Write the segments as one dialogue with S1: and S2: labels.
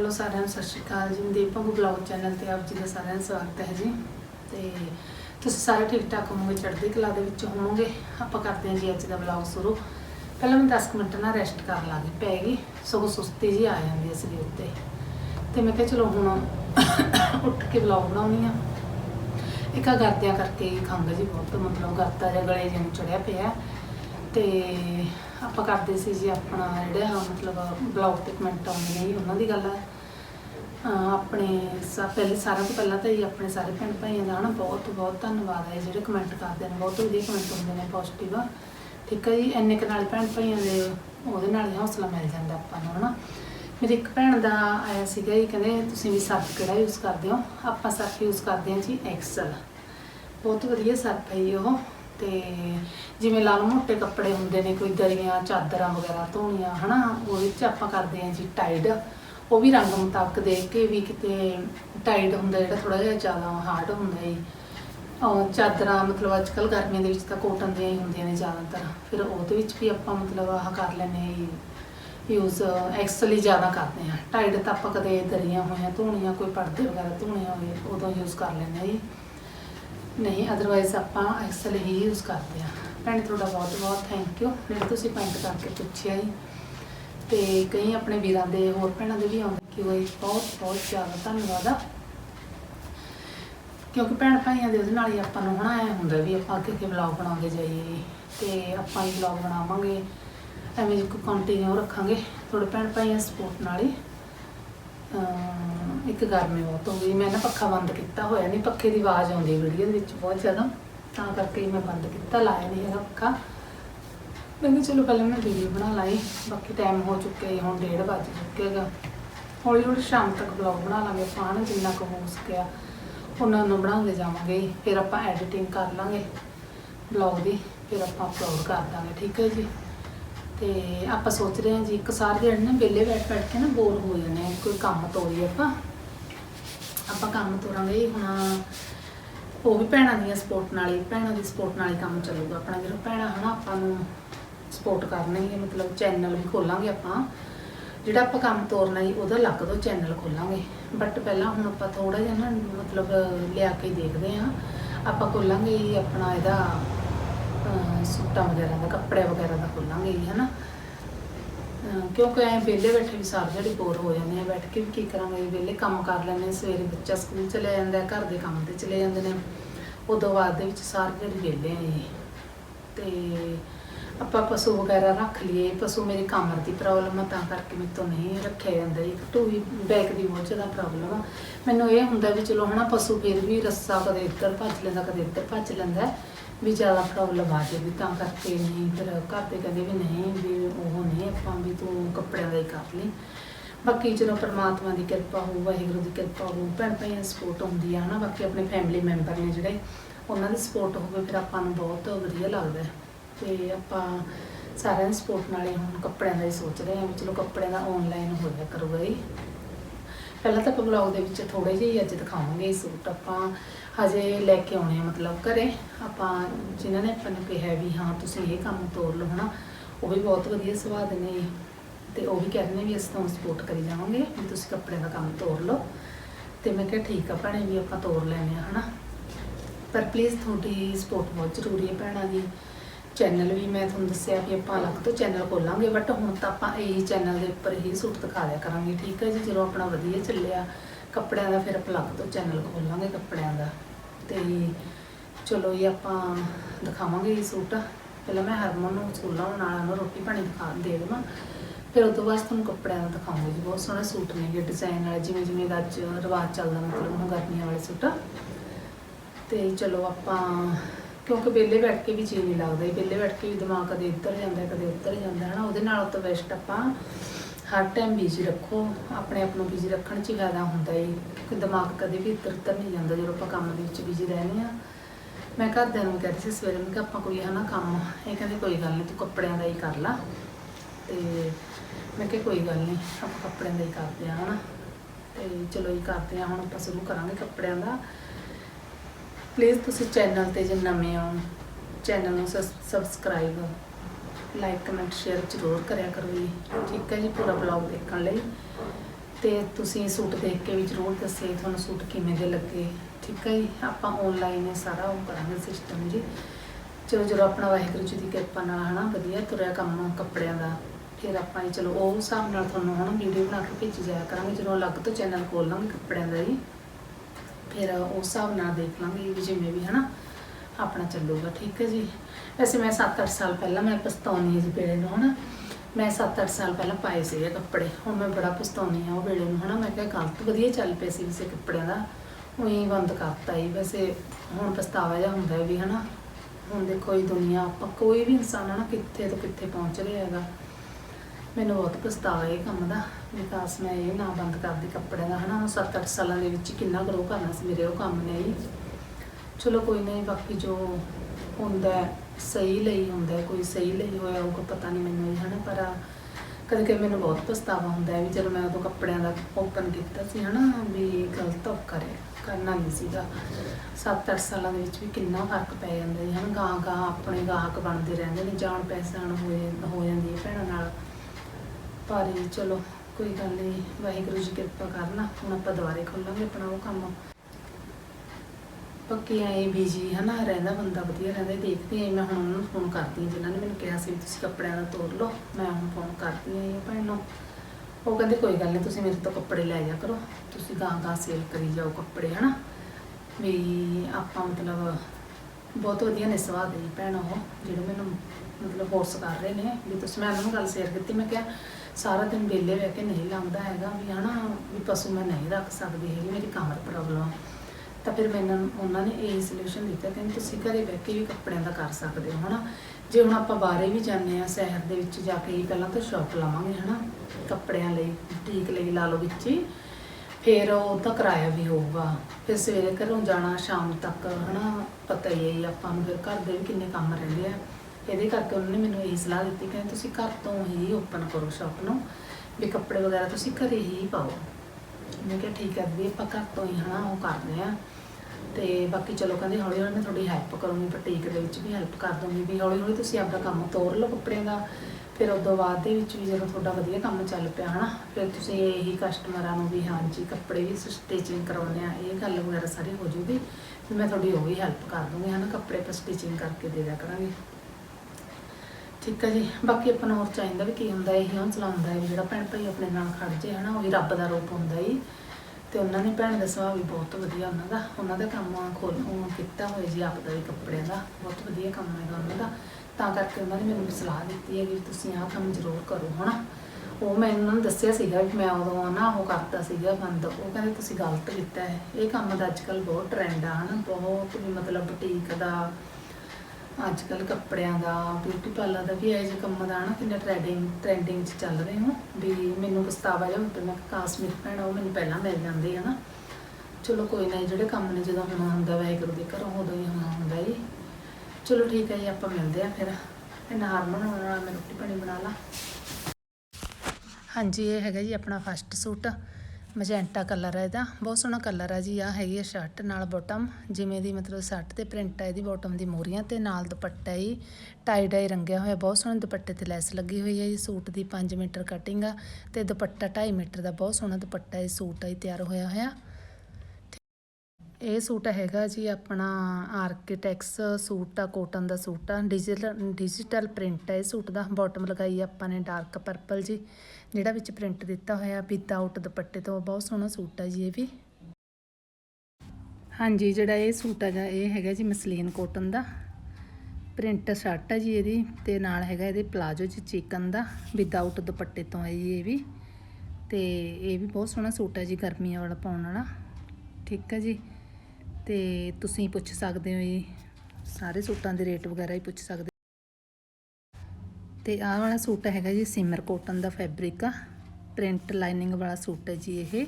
S1: Hello ਸਾਰਿਆਂ ਨੂੰ ਸਤਿ ਸ਼੍ਰੀ ਅਕਾਲ ਜੀ। ਮਨਦੀਪ ਭੰਗੂ ਬਲੌਗ ਚੈਨਲ ਤੇ ਆਪ ਜੀ ਦਾ ਸਾਰਿਆਂ ਦਾ ਸਵਾਗਤ ਹੈ ਜੀ। ਤੇ ਤੁਸੀਂ ਸਾਰੇ ਠੀਕ ਠਾਕ ਹੋਵੋਗੇ? ਚੜ੍ਹਦੀ ਕਲਾ ਦੇ ਵਿੱਚ ਹੋਵੋਗੇ? ਆਪਾਂ ਕਰਦੇ ਹਾਂ ਜੀ ਅੱਜ ਦਾ ਬਲੌਗ ਸ਼ੁਰੂ। ਪਹਿਲਾਂ ਮੈਂ 10 ਕੁ ਮਿੰਟ ਨਾ ਰੈਸਟ ਕਰਨ ਲੱਗੀ ਪੈ ਗਈ। ਸਗੋਂ ਸੁਸਤੀ ਜੀ ਆ ਜਾਂਦੀ ਹੈ ਸਰੀਰ ਉੱਤੇ ਤੇ ਮੈਂ ਕਿਹਾ ਚਲੋ ਹੁਣ ਉੱਠ ਕੇ ਬਲੌਗ ਬਣਾਉਣੀ ਆ। ਇੱਕ ਗਰਦਿਆਂ ਕਰਕੇ ਹੀ ਖੰਘ ਜੀ ਬਹੁਤ ਮਤਲਬ ਗਰਦਾ ਜਿਹਾ ਗਲੇ ਜਿਹੇ ਚੜਿਆ ਪਿਆ। ਤੇ ਆਪਾਂ ਕਰਦੇ ਸੀ ਜੀ ਆਪਣਾ ਜਿਹੜਾ ਮਤਲਬ ਬਲੌਗ ਤੇ ਕਮੈਂਟ ਆਉਂਦੇ ਨੇ ਜੀ, ਉਹਨਾਂ ਦੀ ਗੱਲ ਹੈ ਅਹ ਆਪਣੇ ਸਾ, ਪਹਿਲੇ ਸਾਰਿਆਂ ਤੋਂ ਪਹਿਲਾਂ ਤਾਂ ਜੀ ਆਪਣੇ ਸਾਰੇ ਭੈਣ ਭਾਈਆਂ ਦਾ ਨਾ ਬਹੁਤ ਬਹੁਤ ਧੰਨਵਾਦ ਹੈ। ਜਿਹੜੇ ਕਮੈਂਟ ਕਰਦੇ ਨੇ, ਬਹੁਤ ਵਧੀਆ ਕਮੈਂਟ ਹੁੰਦੇ ਨੇ ਪੋਜ਼ਿਟਿਵ ਠੀਕ ਹੈ ਜੀ, ਇੰਨੇ ਕੁ ਨਾਲ ਭੈਣ ਭਾਈਆਂ ਦੇ ਉਹਦੇ ਨਾਲ ਹੀ ਹੌਸਲਾ ਮਿਲ ਜਾਂਦਾ ਆਪਾਂ ਨੂੰ, ਹਨਾ? ਮੇਰੀ ਇੱਕ ਭੈਣ ਦਾ ਆਇਆ ਸੀਗਾ ਜੀ, ਕਹਿੰਦੇ ਤੁਸੀਂ ਵੀ ਸਰਫ ਕਿਹੜਾ ਯੂਜ਼ ਕਰਦੇ ਹੋ? ਆਪਾਂ ਸਰਫ ਯੂਜ਼ ਕਰਦੇ ਹਾਂ ਜੀ ਐਕਸਲ ਬਹੁਤ ਵਧੀਆ ਸਰਫ ਹੈ ਜੀ ਉਹ। ਤੇ ਜਿਵੇਂ ਲਾਲ ਮੋਟੇ ਕੱਪੜੇ ਹੁੰਦੇ ਨੇ, ਕੋਈ ਦਰੀਆਂ, ਚਾਦਰਾਂ ਵਗੈਰਾ ਧੋਣੀਆਂ, ਹਨਾ? ਉਹਦੇ ਵਿੱਚ ਆਪਾਂ ਕਰਦੇ ਹਾਂ ਜੀ ਟਾਈਡ ਉਹ ਵੀ ਰੰਗ ਮੁਤਾਬਕ ਦੇਖ ਕੇ ਵੀ ਕਿਤੇ ਟਾਈਟ ਹੁੰਦਾ ਜਿਹੜਾ ਥੋੜਾ ਜਿਹਾ ਜ਼ਿਆਦਾ ਹਾਰਡ ਹੁੰਦਾ ਜੀ ਔਰ ਚਾਦਰਾਂ ਮਤਲਬ ਅੱਜ ਕੱਲ ਗਰਮੀਆਂ ਦੇ ਵਿੱਚ ਤਾਂ ਕੋਟਨ ਦੀਆਂ ਹੀ ਹੁੰਦੀਆਂ ਨੇ ਜ਼ਿਆਦਾਤਰ। ਫਿਰ ਉਹਦੇ ਵਿੱਚ ਵੀ ਆਪਾਂ ਮਤਲਬ ਆਹ ਕਰ ਲੈਨੇ ਯੂਜ਼ ਐਕਸਲ ਹੀ ਜ਼ਿਆਦਾ ਕਰਦੇ ਹਾਂ। ਟਾਈਡ ਤਾਂ ਆਪਾਂ ਕਦੇ ਦਰੀਆਂ ਹੋਈਆਂ, ਧੋਣੀਆਂ, ਕੋਈ ਪਰਦੇ ਵਗੈਰਾ ਧੋਣੇ ਹੋਏ, ਉਦੋਂ ਯੂਜ਼ ਕਰ ਲੈਂਦੇ ਹਾਂ ਜੀ। ਨਹੀਂ ਅਦਰਵਾਈਜ਼ ਆਪਾਂ ਐਕਸਲ ਹੀ ਯੂਜ਼ ਕਰਦੇ ਹਾਂ। ਭੈਣ, ਤੁਹਾਡਾ ਬਹੁਤ ਬਹੁਤ ਥੈਂਕ ਯੂ ਜਿਹੜੇ ਤੁਸੀਂ ਕਮੈਂਟ ਕਰਕੇ ਪੁੱਛਿਆ ਜੀ। ਤੇ ਕਈ ਆਪਣੇ ਵੀਰਾਂ ਦੇ ਹੋਰ ਭੈਣਾਂ ਦੇ ਵੀ ਆਉਂਦੇ ਕਿ ਉਹ ਬਹੁਤ ਬਹੁਤ ਜ਼ਿਆਦਾ ਧੰਨਵਾਦ ਆ। ਕਿਉਂਕਿ ਭੈਣ ਭਾਈਆਂ ਦੇ ਉਹਦੇ ਨਾਲ ਹੀ ਆਪਾਂ ਨੂੰ ਹਨਾ, ਐ ਹੁੰਦਾ ਵੀ ਆਪਾਂ ਅੱਗੇ ਅੱਗੇ ਵਲੌਗ ਬਣਾਉਂਦੇ ਜਾਈਏ ਤੇ ਆਪਾਂ ਹੀ ਵਲੌਗ ਬਣਾਵਾਂਗੇ। ਐਵੇਂ ਜੀ ਕੰਟੀਨਿਊ ਰੱਖਾਂਗੇ। ਥੋੜੇ ਭੈਣ ਭਾਈਆਂ ਸਪੋਰਟ ਨਾਲ ਹੀ। ਅਮ ਇੱਕ ਗਰਮੀ ਬਹੁਤ ਹੋ ਗਈ ਮੈਂ ਨਾ ਪੱਖਾ ਬੰਦ ਕੀਤਾ ਹੋਇਆ ਨਹੀਂ ਪੱਖੇ ਦੀ ਆਵਾਜ਼ ਆਉਂਦੀ ਵੀਡੀਓ ਦੇ ਵਿੱਚ ਬਹੁਤ ਜ਼ਿਆਦਾ। ਤਾਂ ਕਰਕੇ ਮੈਂ ਬੰਦ ਕੀਤਾ, ਲਾਇਆ ਨਹੀਂ ਹੈਗਾ ਪੱਖਾ। ਮੈਂ ਕਿਹਾ ਚਲੋ ਪਹਿਲਾਂ ਮੈਂ ਵੀਡੀਓ ਬਣਾ ਲਾਈ। ਬਾਕੀ ਟਾਈਮ ਹੋ ਚੁੱਕਿਆ ਹੈ ਹੁਣ 1:30 ਵੱਜ ਚੁੱਕੇਗਾ ਹੌਲੀ ਹੌਲੀ ਸ਼ਾਮ ਤੱਕ ਵਲੌਗ ਬਣਾ ਲਾਂਗੇ। ਆਪਾਂ ਨਾ ਜਿੰਨਾ ਕੁ ਹੋ ਸਕਿਆ, ਉਹਨਾਂ ਨੂੰ ਬਣਾਉਂਦੇ ਜਾਵਾਂਗੇ। ਫਿਰ ਆਪਾਂ ਐਡੀਟਿੰਗ ਕਰ ਲਾਂਗੇ ਵਲੌਗ ਦੀ, ਫਿਰ ਆਪਾਂ ਅਪਲੋਡ ਕਰ ਦਾਂਗੇ, ਠੀਕ ਹੈ ਜੀ? ਤੇ ਆਪਾਂ ਸੋਚ ਰਹੇ ਹਾਂ ਜੀ, ਇੱਕ ਸਾਰ ਜਿਹੜੇ ਨਾ ਵਿਹਲੇ ਬੈਠ ਬੈਠ ਕੇ ਨਾ ਬੋਰ ਹੋ ਜਾਂਦੇ ਆ, ਕੋਈ ਕੰਮ ਤੋਰੀਏ ਆਪਾਂ। ਆਪਾਂ ਕੰਮ ਤੋਰਾਂਗੇ ਜੀ, ਹੁਣ ਉਹ ਵੀ ਭੈਣਾਂ ਦੀਆਂ ਸਪੋਰਟ ਨਾਲ ਹੀ, ਭੈਣਾਂ ਦੀ ਸਪੋਰਟ ਨਾਲ ਹੀ ਕੰਮ ਚੱਲੂਗਾ ਆਪਣਾ। ਜਿਹੜਾ ਭੈਣਾਂ ਹਨਾ ਆਪਾਂ ਨੂੰ ਸਪੋਰਟ ਕਰਨਗੇ ਮਤਲਬ ਚੈਨਲ ਵੀ ਖੋਲਾਂਗੇ ਆਪਾਂ। ਜਿਹੜਾ ਆਪਾਂ ਕੰਮ ਤੋਰਨਾ ਜੀ, ਉਹਦਾ ਅਲੱਗ ਤੋਂ ਚੈਨਲ ਖੋਲਾਂਗੇ। ਬਟ ਪਹਿਲਾਂ ਹੁਣ ਆਪਾਂ ਥੋੜਾ ਜਿਹਾ ਨਾ, ਮਤਲਬ ਲਿਆ ਕੇ ਦੇਖਦੇ ਹਾਂ। ਆਪਾਂ ਖੋਲਾਂਗੇ ਜੀ, ਆਪਣਾ ਇਹਦਾ ਸੂਟਾਂ ਵਗੈਰਾ ਦਾ ਕੱਪੜੇ ਵਗੈਰਾ ਦਾ ਖੋਲਾਂਗੇ ਜੀ, ਹਨਾ। ਕਿਉਂਕਿ ਐ ਵਿਹਲੇ ਬੈਠੇ ਵੀ ਸਾਰ ਜਿਹੜੀ ਬੋਰ ਹੋ ਜਾਂਦੇ ਆ, ਬੈਠ ਕੇ ਵੀ ਕੀ ਕਰਾਂਗੇ? ਵਿਹਲੇ ਕੰਮ ਕਰ ਲੈਂਦੇ ਸਵੇਰੇ ਬੱਚਾ ਸਕੂਲ ਚਲੇ ਜਾਂਦਾ ਘਰ ਦੇ ਕੰਮ ਤੇ ਚਲੇ ਜਾਂਦੇ ਨੇ। ਉਦੋਂ ਬਾਅਦ ਦੇ ਵਿੱਚ ਸਾਰ ਜਿਹੜੇ ਵਿਹਲੇ ਆ ਤੇ ਆਪਾਂ ਪਸ਼ੂ ਵਗੈਰਾ ਰੱਖ ਲਈਏ, ਪਸ਼ੂ ਮੇਰੀ ਕਮਰ ਦੀ ਪ੍ਰੋਬਲਮ ਆ, ਤਾਂ ਕਰਕੇ ਮੇਰੇ ਤੋਂ ਨਹੀਂ ਰੱਖਿਆ ਜਾਂਦਾ ਜੀ ਟੂਈ ਬੈਕ ਦੀ ਬਹੁਤ ਜ਼ਿਆਦਾ ਪ੍ਰੋਬਲਮ ਆ। ਮੈਨੂੰ ਇਹ ਹੁੰਦਾ ਵੀ ਚਲੋ ਹਨਾ, ਪਸ਼ੂ ਫਿਰ ਵੀ ਰੱਸਾ ਕਦੇ ਇੱਧਰ ਭੱਜ ਲੈਂਦਾ, ਕਦੇ ਇੱਧਰ ਭੱਜ ਲੈਂਦਾ, ਵੀ ਜ਼ਿਆਦਾ ਪ੍ਰੋਬਲਮ ਆ ਜਾਵੇ ਤਾਂ ਕਰਕੇ ਨਹੀਂ। ਫਿਰ ਘਰ ਦੇ ਕਹਿੰਦੇ ਵੀ ਨਹੀਂ, ਵੀ ਉਹ ਨਹੀਂ, ਆਪਾਂ ਵੀ ਤੂੰ ਕੱਪੜਿਆਂ ਦਾ ਹੀ ਕਰ ਲਈ। ਬਾਕੀ ਜਦੋਂ ਪ੍ਰਮਾਤਮਾ ਦੀ ਕਿਰਪਾ ਹੋ ਵਾਹਿਗੁਰੂ ਦੀ ਕਿਰਪਾ ਹੋ ਭੈਣ ਭਾਈਆਂ ਸਪੋਰਟ ਹੁੰਦੀ ਆ ਹਨਾ। ਬਾਕੀ ਆਪਣੇ ਫੈਮਿਲੀ ਮੈਂਬਰ ਨੇ ਜਿਹੜੇ, ਉਹਨਾਂ ਦੀ ਸਪੋਰਟ ਹੋਵੇ, ਫਿਰ ਆਪਾਂ ਨੂੰ ਬਹੁਤ ਵਧੀਆ ਲੱਗਦਾ। ਹੈ ਤੇ ਆਪਾਂ ਸਾਰਿਆਂ ਦੀ ਸਪੋਰਟ ਨਾਲ ਹੀ ਹੁਣ ਕੱਪੜਿਆਂ ਦਾ ਹੀ ਸੋਚ ਰਹੇ ਹਾਂ ਵੀ ਚਲੋ ਕੱਪੜਿਆਂ ਦਾ ਆਨਲਾਈਨ ਹੋਇਆ ਕਰੂਗਾ ਜੀ ਪਹਿਲਾਂ ਤਾਂ ਆਪਾਂ ਵਲੌਗ ਦੇ ਵਿੱਚ ਥੋੜੇ ਜਿਹੇ ਅੱਜ ਦਿਖਾਵਾਂਗੇ ਇਹ ਸੂਟ ਆਪਾਂ ਹਜੇ ਲੈ ਕੇ ਆਉਣੇ ਆ ਮਤਲਬ ਘਰੇ। ਆਪਾਂ ਜਿਨ੍ਹਾਂ ਨੇ ਆਪਾਂ ਨੂੰ ਕਿਹਾ ਵੀ ਹਾਂ, ਤੁਸੀਂ ਇਹ ਕੰਮ ਤੋਰ ਲਓ ਹਨਾ, ਉਹ ਵੀ ਬਹੁਤ ਵਧੀਆ ਸੁਭਾਅ ਦੇ ਨੇ। ਤੇ ਉਹ ਵੀ ਕਹਿੰਦੇ ਨੇ ਵੀ ਅਸੀਂ ਤੁਹਾਨੂੰ ਸਪੋਰਟ ਕਰੀ ਜਾਵਾਂਗੇ ਵੀ ਤੁਸੀਂ ਕੱਪੜਿਆਂ ਦਾ ਕੰਮ ਤੋਰ ਲਓ। ਤੇ ਮੈਂ ਕਿਹਾ ਠੀਕ ਆ ਭੈਣੇ, ਵੀ ਆਪਾਂ ਤੋਰ ਲੈਨੇ ਆ ਹਨਾ। ਪਰ ਪਲੀਜ਼ ਤੁਹਾਡੀ ਸਪੋਰਟ ਬਹੁਤ ਜ਼ਰੂਰੀ ਹੈ ਭੈਣਾਂ ਦੀ। ਚੈਨਲ ਵੀ ਮੈਂ ਤੁਹਾਨੂੰ ਦੱਸਿਆ ਵੀ ਆਪਾਂ ਅਲੱਗ ਤੋਂ ਚੈਨਲ ਖੋਲਾਂਗੇ ਬਟ ਹੁਣ ਤਾਂ ਆਪਾਂ ਇਹੀ ਚੈਨਲ ਦੇ ਉੱਪਰ ਹੀ ਸੂਟ ਦਿਖਾ ਲਿਆ ਕਰਾਂਗੇ, ਠੀਕ ਹੈ ਜੀ? ਜਦੋਂ ਆਪਣਾ ਵਧੀਆ ਚੱਲਿਆ। ਕੱਪੜਿਆਂ ਦਾ ਫਿਰ ਆਪਾਂ ਅਲੱਗ ਤੋਂ ਚੈਨਲ ਖੋਲਾਂਗੇ ਕੱਪੜਿਆਂ ਦਾ। ਤੇ ਚਲੋ ਇਹ ਆਪਾਂ ਦਿਖਾਵਾਂਗੇ ਇਹ ਸੂਟ। ਪਹਿਲਾਂ ਮੈਂ ਹਰਮਨ ਨੂੰ ਸਕੂਲਾਂ ਨਾਲ ਨੂੰ ਰੋਟੀ ਪਾਣੀ ਦਿਖਾ, ਦੇ ਦੇਵਾਂ। ਫਿਰ ਉਸ ਤੋਂ ਬਾਅਦ ਤੁਹਾਨੂੰ ਕੱਪੜਿਆਂ ਦਾ ਦਿਖਾਵਾਂਗੇ ਜੀ। ਬਹੁਤ ਸੋਹਣੇ ਸੂਟ ਨੇ ਡਿਜ਼ਾਈਨ ਵਾਲੇ, ਜਿਵੇਂ ਜਿਵੇਂ ਦਾ ਅੱਜ ਰਿਵਾਜ ਚੱਲਦਾ ਮਤਲਬ ਹੁਣ ਗਰਮੀਆਂ ਵਾਲੇ ਸੂਟ। ਤੇ ਚਲੋ ਆਪਾਂ ਕਿਉਂਕਿ ਵਿਹਲੇ ਬੈਠ ਕੇ ਵੀ ਜੀ ਨਹੀਂ ਲੱਗਦਾ, ਵਿਹਲੇ ਬੈਠ ਕੇ ਵੀ ਦਿਮਾਗ ਕਦੇ ਇੱਧਰ ਜਾਂਦਾ, ਕਦੇ ਉੱਧਰ ਜਾਂਦਾ ਹੈ ਨਾ ਉਹਦੇ ਨਾਲ ਤਾਂ ਬੈਸਟ ਆਪਾਂ ਹਰ ਟਾਈਮ ਬਿਜ਼ੀ ਰੱਖੋ, ਆਪਣੇ ਆਪ ਨੂੰ ਬਿਜ਼ੀ ਰੱਖਣ 'ਚ ਹੀ ਫਾਇਦਾ ਹੁੰਦਾ ਏ। ਕਿ ਦਿਮਾਗ ਕਦੇ ਵੀ ਇੱਧਰ ਉੱਧਰ ਨਹੀਂ ਜਾਂਦਾ, ਜਦੋਂ ਆਪਾਂ ਕੰਮ ਦੇ ਵਿੱਚ ਬਿਜ਼ੀ ਰਹਿੰਦੇ ਆ ਮੈਂ ਘਰਦਿਆਂ ਨੂੰ ਕਹਿੰਦੀ ਸੀ ਸਵੇਰੇ, ਮੈਂ ਕਿ ਆਪਾਂ ਕੋਈ ਹਨਾ ਕੰਮ, ਇਹ ਕਹਿੰਦੇ ਕੋਈ ਗੱਲ ਨਹੀਂ ਤੂੰ ਕੱਪੜਿਆਂ ਦਾ ਹੀ ਕਰ ਲਾ। ਤੇ ਮੈਂ ਕਿਹਾ ਕੋਈ ਗੱਲ ਨਹੀਂ ਆਪਾਂ ਕੱਪੜਿਆਂ ਦਾ ਹੀ ਕਰਦੇ ਆ ਹਨਾ। ਤੇ ਚਲੋ ਇਹ ਕਰਦੇ ਆ ਹੁਣ ਆਪਾਂ ਸ਼ੁਰੂ ਕਰਾਂਗੇ ਕੱਪੜਿਆਂ ਦਾ। ਪਲੀਜ਼ ਤੁਸੀਂ ਚੈਨਲ ਤੇ ਜੇ ਨਵੇਂ ਹੋ ਚੈਨਲ ਨੂੰ ਸਬਸਕ੍ਰਾਈਬ ਲਾਈਕ ਕਮੈਂਟ ਸ਼ੇਅਰ ਜ਼ਰੂਰ ਕਰਿਆ ਕਰੋ ਜੀ। ਠੀਕ ਹੈ ਜੀ, ਪੂਰਾ ਬਲੌਗ ਦੇਖਣ ਲਈ। ਤੇ ਤੁਸੀਂ ਸੂਟ ਦੇਖ ਕੇ ਵੀ ਜ਼ਰੂਰ ਦੱਸਿਓ ਤੁਹਾਨੂੰ ਸੂਟ ਕਿਵੇਂ ਦੇ ਲੱਗੇ। ਠੀਕ ਹੈ ਜੀ, ਆਪਾਂ ਆਨਲਾਈਨ ਇਹ ਸਾਰਾ ਉਹ ਕਰਾਂਗੇ ਸਿਸਟਮ ਜੀ। ਚਲੋ, ਜਦੋਂ ਆਪਣਾ ਵਾਹਿਗੁਰੂ ਜੀ ਦੀ ਕਿਰਪਾ ਨਾਲ ਹਨਾ, ਵਧੀਆ ਤੁਰਿਆ ਕੰਮ ਕੱਪੜਿਆਂ ਦਾ, ਫਿਰ ਆਪਾਂ ਜੀ ਚਲੋ ਉਹ ਹਿਸਾਬ ਨਾਲ ਤੁਹਾਨੂੰ ਹੁਣ ਵੀਡੀਓ ਬਣਾ ਕੇ ਭੇਜੀ ਜਾਇਆ ਕਰਾਂਗੇ। ਜਦੋਂ ਅਲੱਗ ਤੋਂ ਚੈਨਲ ਖੋਲਾਂਗੇ ਕੱਪੜਿਆਂ ਦਾ ਜੀ। ਫਿਰ ਉਸ ਹਿਸਾਬ ਨਾਲ ਦੇਖ ਲਾਂਗੇ ਵੀ ਜਿਵੇਂ ਵੀ ਹਨਾ, ਆਪਣਾ ਚੱਲੂਗਾ, ਠੀਕ ਹੈ ਜੀ। ਵੈਸੇ ਮੈਂ 7-8 ਸਾਲ ਪਹਿਲਾਂ ਮੈਂ ਪਛਤਾਉਣੀ ਇਸ ਵੇਲੇ ਨੂੰ ਹਨਾ। ਮੈਂ 7-8 ਸਾਲ ਪਹਿਲਾਂ ਪਾਏ ਸੀ ਇਹ ਕੱਪੜੇ, ਹੁਣ ਮੈਂ ਬੜਾ ਪਛਤਾਉਣੀ ਆ ਉਹ ਵੇਲੇ ਨੂੰ ਹਨਾ। ਮੈਂ ਕਿਹਾ ਗਲਤ ਵਧੀਆ ਚੱਲ ਪਏ ਸੀ ਵੈਸੇ ਕੱਪੜਿਆਂ ਦਾ, ਉਹੀ ਬੰਦ ਕਰਤਾ ਹੀ ਵੈਸੇ ਹੁਣ ਪਛਤਾਵਾ ਜਿਹਾ ਹੁੰਦਾ ਹੈ ਵੀ ਹਨਾ। ਹੁਣ ਦੇਖੋ ਇਹ ਦੁਨੀਆ, ਆਪਾਂ ਕੋਈ ਵੀ ਇਨਸਾਨ ਹਨਾ ਕਿੱਥੇ ਤੋਂ ਕਿੱਥੇ ਪਹੁੰਚ ਰਿਹਾ ਹੈਗਾ। ਮੈਨੂੰ ਬਹੁਤ ਪਛਤਾਵਾ ਇਹ ਕੰਮ ਦਾ ਵਿਕਾਸ ਮੈਂ ਇਹ ਨਾ ਬੰਦ ਕਰਦੀ ਕੱਪੜਿਆਂ ਦਾ, ਹਨਾ 7-8 ਸਾਲਾਂ ਦੇ ਵਿੱਚ ਕਿੰਨਾ ਗਰੋ ਕਰਨਾ ਸੀ ਮੇਰੇ ਉਹ ਕੰਮ ਨੇ ਹੀ ਚਲੋ ਕੋਈ ਨਹੀਂ, ਬਾਕੀ ਜੋ ਹੁੰਦਾ ਸਹੀ ਲਈ ਹੁੰਦਾ ਕੋਈ ਸਹੀ ਲਈ ਹੋਇਆ ਹੋਊਗਾ ਪਤਾ ਨਹੀਂ ਮੈਨੂੰ ਜੀ ਹਨਾ, ਪਰ ਕਦੇ ਕਦੇ ਮੈਨੂੰ ਬਹੁਤ ਪਛਤਾਵਾ ਹੁੰਦਾ ਹੈ ਵੀ ਜਦੋਂ ਮੈਂ ਉਦੋਂ ਕੱਪੜਿਆਂ ਦਾ ਓਪਨ ਕੀਤਾ ਸੀ, ਹਨਾ, ਵੀ ਗਲਤ ਕਰੇ ਕਰਨਾ ਨਹੀਂ ਸੀਗਾ। 7-8 ਸਾਲਾਂ ਦੇ ਵਿੱਚ ਵੀ ਕਿੰਨਾ ਫ਼ਰਕ ਪੈ ਜਾਂਦਾ ਜੀ, ਹਨਾ ਗਾਂ ਗਾਂ ਆਪਣੇ ਗਾਹਕ ਬਣਦੇ ਰਹਿੰਦੇ ਨੇ ਜਾਣ ਪਹਿਚਾਣ ਹੋ ਹੋ ਜਾਂਦੀ ਹੈ ਭੈਣਾਂ ਨਾਲ। ਪਰ ਚਲੋ, ਕੋਈ ਗੱਲ ਨਹੀਂ ਵਾਹਿਗੁਰੂ ਜੀ ਕਿਰਪਾ ਕਰਨਾ, ਹੁਣ ਆਪਾਂ ਦੁਬਾਰੇ ਖੋਲਾਂਗੇ ਆਪਣਾ ਉਹ ਕੰਮ। ਪੱਕੀ ਐ ਬੀਜੀ ਹਨਾ, ਰਹਿੰਦਾ ਬੰਦਾ ਵਧੀਆ ਰਹਿੰਦਾ, ਦੇਖਦੀ ਐ ਮੈਂ ਹੁਣ ਉਹਨੂੰ ਫੋਨ ਕਰਦੀ ਜਿਨ੍ਹਾਂ ਨੇ ਮੈਨੂੰ ਕਿਹਾ ਸੀ ਤੁਸੀਂ ਕੱਪੜਿਆਂ ਦਾ ਤੋਰ ਲਓ, ਮੈਂ ਹੁਣ ਫੋਨ ਕਰਦੀ ਹਾਂ ਭੈਣ ਨੂੰ। ਉਹ ਕਹਿੰਦੇ, ਕੋਈ ਗੱਲ ਨਹੀਂ ਤੁਸੀਂ ਮੇਰੇ ਤੋਂ ਕੱਪੜੇ ਲੈ ਜਾ ਕਰੋ, ਤੁਸੀਂ ਗਾਂ ਗਾਂ ਸੇਲ ਕਰੀ ਜਾਓ ਕੱਪੜੇ, ਹਨਾ? ਵੀ ਆਪਾਂ ਮਤਲਬ ਬਹੁਤ ਵਧੀਆ ਨੇ ਸੁਭਾਅ ਦੇ ਭੈਣ ਉਹ, ਜਿਹੜੇ ਮੈਨੂੰ ਮਤਲਬ ਫੋਰਸ ਕਰ ਰਹੇ ਨੇ, ਵੀ ਤੁਸੀਂ ਮੈਂ ਉਹਨਾਂ ਨੂੰ ਗੱਲ ਸ਼ੇਅਰ ਕੀਤੀ, ਮੈਂ ਕਿਹਾ ਸਾਰਾ ਦਿਨ ਵਿਹਲੇ ਰਹਿ ਕੇ ਨਹੀਂ ਲਾਉਂਦਾ ਹੈਗਾ ਵੀ ਹਨਾ, ਵੀ ਪਸ਼ੂ ਮੈਂ ਨਹੀਂ ਰੱਖ ਸਕਦੀ ਹੈਗੀ, ਮੇਰੀ ਕਮਰ ਪ੍ਰੋਬਲਮ ਤਾਂ ਫਿਰ ਮੈਨੂੰ ਉਹਨਾਂ ਨੇ ਇਹ ਸੋਲੂਸ਼ਨ ਦਿੱਤਾ ਕਿ ਤੁਸੀਂ ਘਰੇ ਬਹਿ ਕੇ ਵੀ ਕੱਪੜਿਆਂ ਦਾ ਕਰ ਸਕਦੇ ਹੋ, ਹਨਾ। ਜੇ ਹੁਣ ਆਪਾਂ ਬਾਹਰੇ ਵੀ ਜਾਂਦੇ ਆ ਸ਼ਹਿਰ ਦੇ ਵਿੱਚ ਜਾ ਕੇ ਪਹਿਲਾਂ ਤਾਂ ਸ਼ਾਪ ਲਾਵਾਂਗੇ, ਹਨਾ, ਕੱਪੜਿਆਂ ਲਈ ਠੀਕ ਲਈ ਲਾ ਲਓ ਵਿੱਚ ਹੀ। ਫਿਰ ਉਹਦਾ ਕਿਰਾਇਆ ਵੀ ਹੋਊਗਾ। ਫਿਰ ਸਵੇਰੇ ਘਰੋਂ ਜਾਣਾ, ਸ਼ਾਮ ਤੱਕ, ਹਨਾ, ਪਤਾ ਹੀ ਹੈ ਆਪਾਂ ਨੂੰ ਫਿਰ ਘਰ ਦੇ ਵੀ ਕਿੰਨੇ ਕੰਮ ਰਹਿੰਦੇ ਆ। ਇਹਦੇ ਕਰਕੇ ਉਹਨਾਂ ਨੇ ਮੈਨੂੰ ਇਹ ਸਲਾਹ ਦਿੱਤੀ ਕਿ ਤੁਸੀਂ ਘਰ ਤੋਂ ਹੀ ਓਪਨ ਕਰੋ ਸ਼ਾਪ ਨੂੰ, ਵੀ ਕੱਪੜੇ ਵਗੈਰਾ ਤੁਸੀਂ ਘਰੇ ਹੀ ਪਾਓ। ਮੈਂ ਕਿਹਾ ਠੀਕ ਹੈ ਵੀ ਆਪਾਂ ਘਰ ਤੋਂ ਹੀ ਹਨਾ, ਉਹ ਕਰਦੇ ਆ। ਤੇ ਬਾਕੀ ਚਲੋ ਕਹਿੰਦੇ ਹੌਲੀ ਹੌਲੀ ਮੈਂ ਤੁਹਾਡੀ ਹੈਲਪ ਕਰੂੰਗੀ ਬੁਟੀਕ ਦੇ ਵਿੱਚ ਵੀ ਹੈਲਪ ਕਰ ਦੂੰਗੀ, ਵੀ ਹੌਲੀ ਹੌਲੀ ਤੁਸੀਂ ਆਪਣਾ ਕੰਮ ਤੋਰ ਲਓ ਕੱਪੜਿਆਂ ਦਾ। ਫਿਰ ਉਦੋਂ ਬਾਅਦ ਦੇ ਵਿੱਚ ਵੀ ਜਦੋਂ ਤੁਹਾਡਾ ਵਧੀਆ ਕੰਮ ਚੱਲ ਪਿਆ ਹਨਾ, ਫਿਰ ਤੁਸੀਂ ਇਹੀ ਕਸਟਮਰਾਂ ਨੂੰ ਵੀ ਹਾਂਜੀ, ਕੱਪੜੇ ਵੀ ਸਟਿਚਿੰਗ ਕਰਾਉਂਦੇ ਆ, ਇਹ ਗੱਲ ਵਗੈਰਾ ਸਾਰੀ ਹੋ ਜੂਗੀ ਮੈਂ ਤੁਹਾਡੀ ਉਹ ਵੀ ਹੈਲਪ ਕਰ ਦੂੰਗੀ ਹਨਾ, ਕੱਪੜੇ ਪਰ ਸਟਿਚਿੰਗ ਕਰਕੇ ਦੇ ਦਿਆ ਕਰਾਂਗੇ। ਠੀਕ ਹੈ ਜੀ। ਬਾਕੀ ਆਪਾਂ ਨੂੰ ਹੋਰ ਚਾਹੀਦਾ ਵੀ ਕੀ ਹੁੰਦਾ, ਇਹ ਹੌਸਲਾ ਹੁੰਦਾ ਹੈ ਜਿਹੜਾ ਭੈਣ ਭਾਈ ਆਪਣੇ ਨਾਲ ਖੜ ਜੇ ਹਨਾ, ਉਹ ਵੀ ਰੱਬ ਦਾ ਰੂਪ ਹੁੰਦਾ ਹੀ ਤੇ ਉਹਨਾਂ ਨੇ ਭੈਣ ਦਾ ਸੁਭਾਅ ਵੀ ਬਹੁਤ ਵਧੀਆ ਉਹਨਾਂ ਦਾ। ਉਹਨਾਂ ਦਾ ਕੰਮ ਖੋਲ ਕੀਤਾ ਹੋਇਆ ਜੀ, ਆਪ ਦਾ ਵੀ ਕੱਪੜਿਆਂ ਦਾ। ਬਹੁਤ ਵਧੀਆ ਕੰਮ ਹੈਗਾ ਉਹਨਾਂ ਦਾ। ਤਾਂ ਕਰਕੇ ਉਹਨਾਂ ਨੇ ਮੈਨੂੰ ਸਲਾਹ ਦਿੱਤੀ ਹੈ ਕਿ ਤੁਸੀਂ ਆਹ ਕੰਮ ਜ਼ਰੂਰ ਕਰੋ, ਹਨਾ। ਉਹ ਮੈਂ ਉਹਨਾਂ ਨੂੰ ਦੱਸਿਆ ਸੀਗਾ ਵੀ ਮੈਂ ਉਦੋਂ ਨਾ ਉਹ ਕਰਤਾ ਸੀਗਾ ਬੰਦ। ਉਹ ਕਹਿੰਦੇ ਤੁਸੀਂ ਗਲਤ ਕੀਤਾ ਹੈ। ਇਹ ਕੰਮ ਦਾ ਅੱਜ ਕੱਲ ਬਹੁਤ ਟ੍ਰੈਂਡ ਆ, ਹਨਾ। ਬਹੁਤ ਵੀ ਮਤਲਬ ਬੁਟੀਕ ਦਾ ਅੱਜ ਕੱਲ ਕੱਪੜਿਆਂ ਦਾ ਬਿਊਟੀ ਪਾਰਲਰ ਦਾ ਵੀ ਇਹ ਜਿਹੇ ਕੰਮਾਂ ਦਾ ਨਾ ਕਿੰਨਾ ਟ੍ਰੈਂਡਿੰਗ ਟ੍ਰੈਂਡਿੰਗ 'ਚ ਚੱਲ ਰਹੇ ਹੋ ਵੀ ਮੈਨੂੰ ਪਛਤਾਵਾ ਜਿਹਾ ਹੁੰਦਾ, ਮੈਂ ਕਾਸ਼ ਮੇਰੀ ਭੈਣ, ਉਹ ਮੈਨੂੰ ਪਹਿਲਾਂ ਮਿਲ ਜਾਂਦੇ ਹਨਾ ਚਲੋ ਕੋਈ ਨਾ ਜਿਹੜੇ ਕੰਮ ਨੇ, ਜਦੋਂ ਹੋਣਾ ਹੁੰਦਾ ਵਾਹਿਗੁਰੂ ਦੇ ਘਰੋਂ, ਉਦੋਂ ਹੀ ਹੋਣਾ ਹੁੰਦਾ ਜੀ ਚਲੋ ਠੀਕ ਹੈ ਜੀ, ਆਪਾਂ ਮਿਲਦੇ ਆ ਫਿਰ। ਇਹ ਨਾਰ ਬਣਾਉਣ ਵਾਲਾ, ਮੈਂ ਰੋਟੀ ਪਾਣੀ ਬਣਾ ਲਾ। ਹਾਂਜੀ, ਇਹ ਹੈਗਾ ਜੀ ਆਪਣਾ ਫਸਟ ਸੂਟ ਮਜੈਂਟਾ ਕਲਰ ਹੈ ਇਹਦਾ। ਬਹੁਤ ਸੋਹਣਾ ਕਲਰ ਹੈ ਜੀ ਆ ਹੈਗੀ ਹੈ ਸ਼ਰਟ ਨਾਲ ਬਾਟਮ ਜਿਵੇਂ ਦੀ ਮਤਲਬ ਸ਼ਰਟ ਤੇ ਪ੍ਰਿੰਟ ਹੈ ਇਹਦੀ ਬਾਟਮ ਦੀ ਮੋਰੀਆਂ ਤੇ ਨਾਲ ਦੁਪੱਟਾ ਹੀ ਟਾਈ ਡਾਈ ਰੰਗਿਆ ਹੋਇਆ, ਬਹੁਤ ਸੋਹਣੇ ਦੁਪੱਟੇ ਤੇ ਲੈਸ ਲੱਗੀ ਹੋਈ ਹੈ ਜੀ। ਸੂਟ ਦੀ 5 ਮੀਟਰ ਕਟਿੰਗ ਆ ਤੇ ਦੁਪੱਟਾ 2.5 ਮੀਟਰ ਦਾ ਬਹੁਤ ਸੋਹਣਾ ਦੁਪੱਟਾ ਇਹ ਸੂਟ ਹੈ ਤਿਆਰ ਹੋਇਆ ਹੋਇਆ। ਇਹ ਸੂਟ ਹੈਗਾ ਜੀ ਆਪਣਾ ਆਰਕੀਟੈਕਸ ਸੂਟ ਆ ਕੋਟਨ ਦਾ ਸੂਟ ਆ। ਡਿਜੀਟਲ ਡਿਜੀਟਲ ਪ੍ਰਿੰਟ ਹੈ ਇਹ ਸੂਟ ਦਾ। ਬਾਟਮ ਲਗਾਈ ਆਪਾਂ ਨੇ ਡਾਰਕ ਪਰਪਲ ਜੀ, ਜਿਹੜਾ ਵਿੱਚ ਪ੍ਰਿੰਟ ਦਿੱਤਾ ਹੋਇਆ ਵਿਦਆਊਟ ਦੁਪੱਟੇ ਤੋਂ। ਬਹੁਤ ਸੋਹਣਾ ਸੂਟ ਆ ਜੀ ਇਹ ਵੀ। ਹਾਂਜੀ, ਜਿਹੜਾ ਇਹ ਸੂਟ ਹੈਗਾ, ਇਹ ਹੈਗਾ ਜੀ ਮਸਲੀਨ ਕੋਟਨ ਦਾ। ਪ੍ਰਿੰਟ ਸ਼ਰਟ ਹੈ ਜੀ ਇਹਦੀ ਤੇ ਨਾਲ ਹੈਗਾ ਇਹਦੇ ਪਲਾਜੋ ਜੀ ਚਿਕਨ ਦਾ। ਵਿਦਆਊਟ ਦੁਪੱਟੇ ਤੋਂ ਹੈ ਜੀ ਇਹ ਵੀ। ਤੇ ਇਹ ਵੀ ਬਹੁਤ ਸੋਹਣਾ ਸੂਟ ਹੈ ਜੀ ਗਰਮੀਆਂ ਵਾਲਾ ਪਾਉਣ ਵਾਲਾ। ਠੀਕ ਹੈ ਜੀ। ਤੇ ਤੁਸੀਂ ਪੁੱਛ ਸਕਦੇ ਹੋ ਜੀ ਸਾਰੇ ਸੂਟਾਂ ਦੇ ਰੇਟ ਵਗੈਰਾ ਹੀ ਪੁੱਛ ਸਕਦੇ ਤੇ ਆਹ ਵਾਲਾ ਸੂਟ ਹੈਗਾ ਜੀ ਸਿਮਰ ਕੋਟਨ ਦਾ ਫੈਬਰਿਕ ਆ। ਪ੍ਰਿੰਟ ਲਾਈਨਿੰਗ ਵਾਲਾ ਸੂਟ ਹੈ ਜੀ ਇਹ।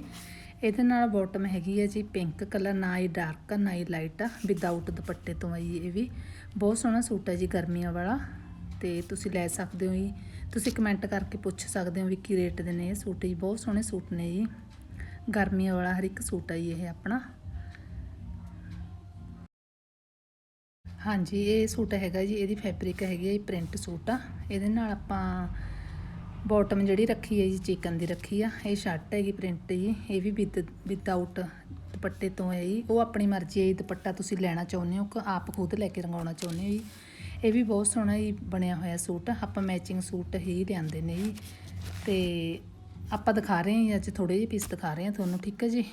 S1: ਇਹਦੇ ਨਾਲ ਬਾਟਮ ਹੈਗੀ ਹੈ ਜੀ ਪਿੰਕ ਕਲਰ ਨਾ ਹੀ ਡਾਰਕ ਨਾ ਹੀ ਲਾਈਟ ਆ। ਵਿਦਆਊਟ ਦੁਪੱਟੇ ਤੋਂ ਆ ਜੀ ਇਹ ਵੀ। ਬਹੁਤ ਸੋਹਣਾ ਸੂਟ ਹੈ ਜੀ ਗਰਮੀਆਂ ਵਾਲਾ। ਤੇ ਤੁਸੀਂ ਲੈ ਸਕਦੇ ਹੋ ਜੀ। ਤੁਸੀਂ ਕਮੈਂਟ ਕਰਕੇ ਪੁੱਛ ਸਕਦੇ ਹੋ ਵੀ ਕੀ ਰੇਟ ਦੇ ਨੇ ਇਹ ਸੂਟ ਜੀ। ਬਹੁਤ ਸੋਹਣੇ ਸੂਟ ਨੇ ਜੀ। ਗਰਮੀਆਂ ਵਾਲਾ ਹਰ ਇੱਕ ਸੂਟ ਹੈ ਜੀ ਇਹ ਆਪਣਾ। ਹਾਂਜੀ, ਇਹ ਸੂਟ ਹੈਗਾ ਜੀ, ਇਹਦੀ ਫੈਬਰਿਕ ਹੈਗੀ ਹੈ ਪ੍ਰਿੰਟ ਸੂਟ ਆ। ਇਹਦੇ ਨਾਲ ਆਪਾਂ ਬਾਟਮ ਜਿਹੜੀ ਰੱਖੀ ਹੈ ਜੀ ਚਿਕਨ ਦੀ ਰੱਖੀ ਆ। ਇਹ ਸ਼ਰਟ ਹੈਗੀ ਪ੍ਰਿੰਟ ਜੀ, ਇਹ ਵੀ ਵਿਦ ਵਿਦਆਊਟ ਦੁਪੱਟੇ ਤੋਂ ਹੈ ਜੀ। ਉਹ ਆਪਣੀ ਮਰਜ਼ੀ ਹੈ ਜੀ, ਦੁਪੱਟਾ ਤੁਸੀਂ ਲੈਣਾ ਚਾਹੁੰਦੇ ਹੋ ਕਿ ਆਪ ਖੁਦ ਲੈ ਕੇ ਰੰਗਾਉਣਾ ਚਾਹੁੰਦੇ ਹੋ ਜੀ। ਇਹ ਵੀ ਬਹੁਤ ਸੋਹਣਾ ਜੀ ਬਣਿਆ ਹੋਇਆ ਸੂਟ ਆਪਾਂ ਮੈਚਿੰਗ ਸੂਟ ਹੀ ਲਿਆਂਦੇ ਨੇ ਜੀ। ਤੇ ਆਪਾਂ ਦਿਖਾ ਰਹੇ ਹਾਂ ਜੀ, ਅੱਜ ਥੋੜੇ ਜਿਹੇ ਪੀਸ ਦਿਖਾ ਰਹੇ ਹਾਂ ਤੁਹਾਨੂੰ, ਠੀਕ ਹੈ ਜੀ?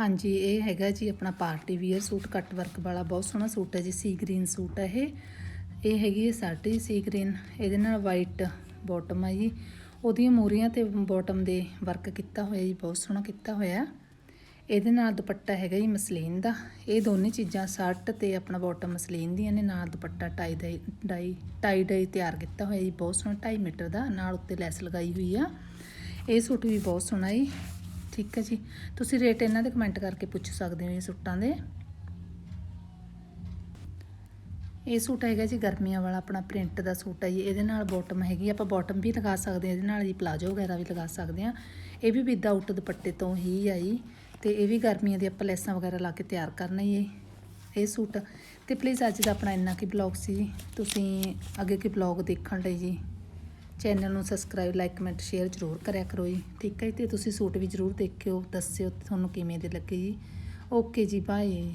S1: ਹਾਂਜੀ, ਇਹ ਹੈਗਾ ਜੀ ਆਪਣਾ party wear suit, cut work ਵਾਲਾ ਬਹੁਤ ਸੋਹਣਾ ਸੂਟ ਹੈ ਜੀ ਸੀ ਗ੍ਰੀਨ ਸੂਟ ਹੈ ਇਹ। ਇਹ ਹੈਗੀ ਹੈ ਸਾਡੀ ਸੀ ਗ੍ਰੀਨ ਇਹਦੇ ਨਾਲ ਵਾਈਟ ਬਾਟਮ ਹੈ ਜੀ। ਉਹਦੀਆਂ ਮੂਰੀਆਂ ਤੇ ਬਾਟਮ ਦੇ ਵਰਕ ਕੀਤਾ ਹੋਇਆ ਜੀ, ਬਹੁਤ ਸੋਹਣਾ ਕੀਤਾ ਹੋਇਆ ਇਹਦੇ ਨਾਲ ਦੁਪੱਟਾ ਹੈਗਾ ਜੀ ਮਸਲੀਨ ਦਾ। ਇਹ ਦੋਨੇ ਚੀਜ਼ਾਂ ਸ਼ਰਟ ਤੇ ਆਪਣਾ ਬਾਟਮ ਮਸਲੀਨ ਦੀਆਂ ਨੇ, ਨਾਲ ਦੁਪੱਟਾ ਟਾਈ ਦਾ ਡਾਈ ਟਾਈ ਡਾਈ ਤਿਆਰ ਕੀਤਾ ਹੋਇਆ ਜੀ, ਬਹੁਤ ਸੋਹਣਾ 2.5 ਮੀਟਰ ਦਾ, ਨਾਲ ਉੱਤੇ ਲੈਸ ਲਗਾਈ ਹੋਈ ਆ। ਇਹ ਸੂਟ ਵੀ ਬਹੁਤ ਸੋਹਣਾ ਜੀ। ਠੀਕ ਹੈ ਜੀ। ਤੁਸੀਂ ਰੇਟ ਇਹਨਾਂ ਦੇ ਕਮੈਂਟ ਕਰਕੇ ਪੁੱਛ ਸਕਦੇ ਹੋ ਇਹ ਸੂਟਾਂ ਦੇ। ਇਹ ਸੂਟ ਹੈਗਾ ਜੀ ਗਰਮੀਆਂ ਵਾਲਾ ਆਪਣਾ ਪ੍ਰਿੰਟ ਦਾ ਸੂਟ ਹੈ ਜੀ। ਇਹਦੇ ਨਾਲ ਬਾਟਮ ਹੈਗੀ। ਆਪਾਂ ਬਾਟਮ ਵੀ ਲਗਾ ਸਕਦੇ ਹਾਂ, ਇਹਦੇ ਨਾਲ ਜੀ ਪਲਾਜੋ ਵਗੈਰਾ ਵੀ ਲਗਾ ਸਕਦੇ ਹਾਂ। ਇਹ ਵੀ ਵਿਦਆਊਟ ਦੁਪੱਟੇ ਤੋਂ ਹੀ ਆ ਜੀ। ਤੇ ਇਹ ਵੀ ਗਰਮੀਆਂ ਦੀ ਆਪਾਂ ਲੈਸਾਂ ਵਗੈਰਾ ਲਾ ਕੇ ਤਿਆਰ ਕਰਨਾ ਹੀ ਇਹ ਸੂਟ। ਤੇ ਪਲੀਜ਼ ਅੱਜ ਦਾ ਆਪਣਾ ਇੰਨਾ ਕੀ ਬਲੌਗ ਸੀ। ਤੁਸੀਂ ਅੱਗੇ ਕੀ ਬਲੌਗ ਦੇਖਣ ਲਈ ਜੀ? ਚੈਨਲ ਨੂੰ ਸਬਸਕ੍ਰਾਈਬ ਲਾਈਕ ਕਮੈਂਟ ਸ਼ੇਅਰ ਜ਼ਰੂਰ ਕਰਿਆ ਕਰੋ ਜੀ। ਠੀਕ ਹੈ ਜੀ, ਤੇ ਤੁਸੀਂ ਸੂਟ ਵੀ ਜ਼ਰੂਰ ਦੇਖਿਓ, ਦੱਸਿਓ ਤੁਹਾਨੂੰ ਕਿਵੇਂ ਦੇ ਲੱਗੇ ਜੀ। ਓਕੇ ਜੀ ਬਾਏ